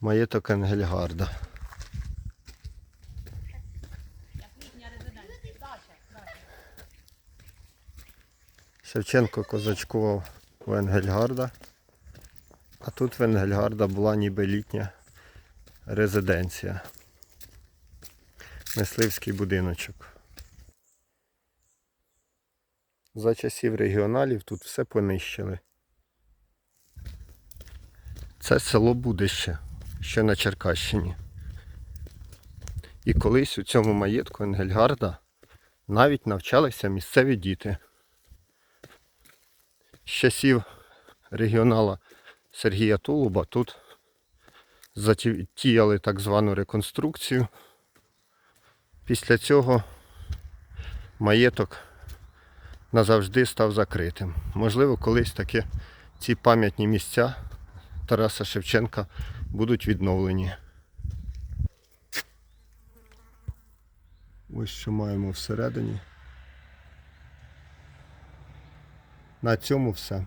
Маєток Енгельгарда. Шевченко козачкував у Енгельгарда. А тут в Енгельгарда була ніби літня резиденція. Мисливський будиночок. За часів регіоналів тут все понищили. Це село Будище, що на Черкащині. І колись у цьому маєтку Енгельгарда навіть навчалися місцеві діти. З часів регіонала Сергія Тулуба тут затіяли так звану реконструкцію. Після цього маєток назавжди став закритим. Можливо, колись таки ці пам'ятні місця Тараса Шевченка будуть відновлені. Ось що маємо всередині. На цьому все.